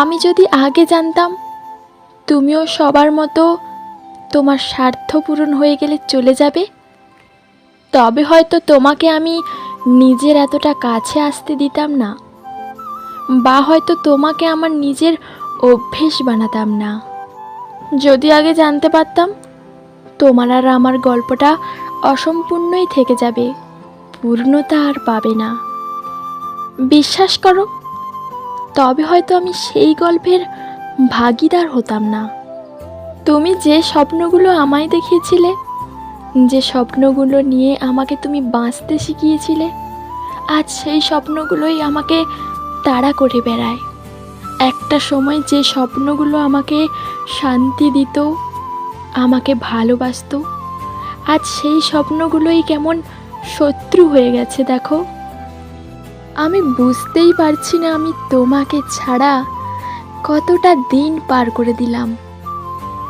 আমি যদি আগে জানতাম, তুমিও সবার মতো তোমার স্বার্থ পূরণ হয়ে গেলে চলে যাবে। তবে হয়তো তোমাকে আমি নিজের এতটা কাছে আসতে দিতাম না, বা হয়তো তোমাকে আমার নিজের অভ্যেস বানাতাম না। যদি আগে জানতে পারতাম, তোমার আর আমার গল্পটা অসম্পূর্ণই থেকে যাবে, পূর্ণতা আর পাবে না। বিশ্বাস করো তবে হয়তো আমি সেই গল্পের ভাগিদার হতাম না। তুমি যে স্বপ্নগুলো আমায় দেখিয়েছিলে, যে স্বপ্নগুলো নিয়ে আমাকে তুমি বাঁচতে শিখিয়েছিলে, আজ সেই স্বপ্নগুলোই আমাকে তাড়া করে বেড়ায়। একটা সময় যে স্বপ্নগুলো আমাকে শান্তি দিত, আমাকে ভালোবাসতো, আজ সেই স্বপ্নগুলোই কেমন শত্রু হয়ে গেছে, দেখো। আমি বুঝতেই পারছি না আমি তোমাকে ছাড়া কতটা দিন পার করে দিলাম।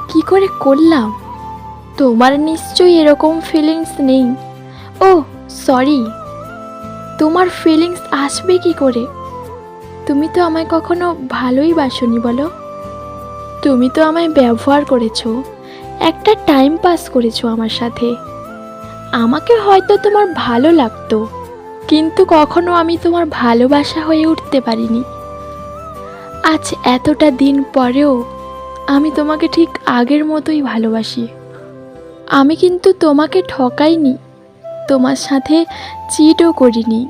কি করে করলাম? তোমার নিশ্চয়ই এরকম ফিলিংস নেই। ও সরি তোমার ফিলিংস আসবে কি করে? তুমি তো আমায় কখনো ভালোই বাসনি বলো। তুমি তো আমায় ব্যবহার করেছ। একটা টাইম পাস করেছ আমার সাথে। আমাকে হয়তো তোমার ভালো লাগতো। কিন্তু কখনো আমি তোমার ভালোবাসা হয়ে উঠতে পারিনি। আজ এতটা দিন পরেও আমি তোমাকে ঠিক আগের মতোই ভালোবাসি। আমি কিন্তু তোমাকে ঠকাইনি, তোমার সাথে চিটও করিনি।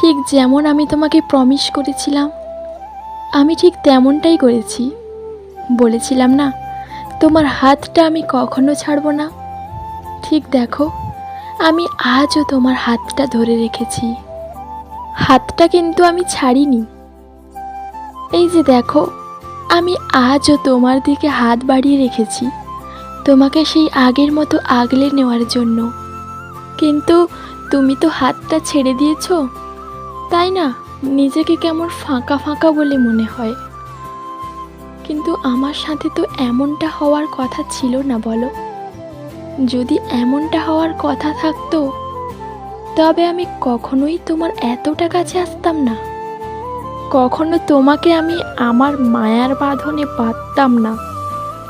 ঠিক যেমন আমি তোমাকে প্রমিস করেছিলাম, আমি ঠিক তেমনটাই করেছি। বলেছিলাম না, তোমার হাতটা আমি কখনো ছাড়বো না। ঠিক দেখো। আমি আজও তোমার হাতটা ধরে রেখেছি। হাতটা কিন্তু আমি ছাড়িনি। এই যে দেখো, আমি আজও তোমার দিকে হাত বাড়িয়ে রেখেছি, তোমাকে সেই আগের মতো আগলে নেওয়ার জন্য। কিন্তু তুমি তো হাতটা ছেড়ে দিয়েছ, তাই না? নিজেকে কেমন ফাঁকা ফাঁকা বলে মনে হয়। কিন্তু আমার সাথে তো এমনটা হওয়ার কথা ছিল না, বলো। যদি এমনটা হওয়ার কথা থাকতো, তবে আমি কখনোই তোমার এতটা কাছে আসতাম না। কখনো তোমাকে আমি আমার মায়ার বাঁধনে পাততাম না।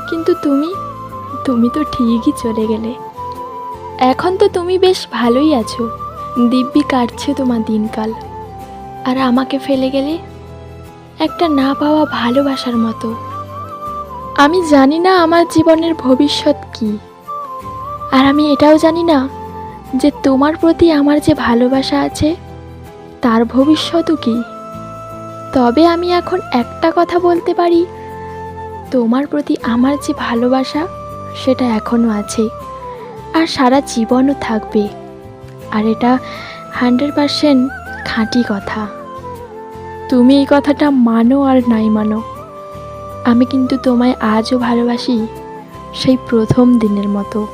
কিন্তু তুমি তুমি তো ঠিকই চলে গেলে। এখন তো তুমি বেশ ভালোই আছো। দিব্যি কাটছে তোমার দিনকাল। আর আমাকে ফেলে গেলে একটা না পাওয়া ভালোবাসার মতো। আমি জানি না আমার জীবনের ভবিষ্যৎ কী। আর আমি এটাও জানি না যে তোমার প্রতি আমার যে ভালোবাসা আছে, তার ভবিষ্যৎও কি? তবে আমি এখন একটা কথা বলতে পারি, তোমার প্রতি আমার যে ভালোবাসা, সেটা এখনও আছে আর সারা জীবনও থাকবে। আর এটা হান্ড্রেড পারসেন্ট খাঁটি কথা। তুমি এই কথাটা মানো আর নাই মানো। আমি কিন্তু তোমায় আজও ভালোবাসি সেই প্রথম দিনের মতো।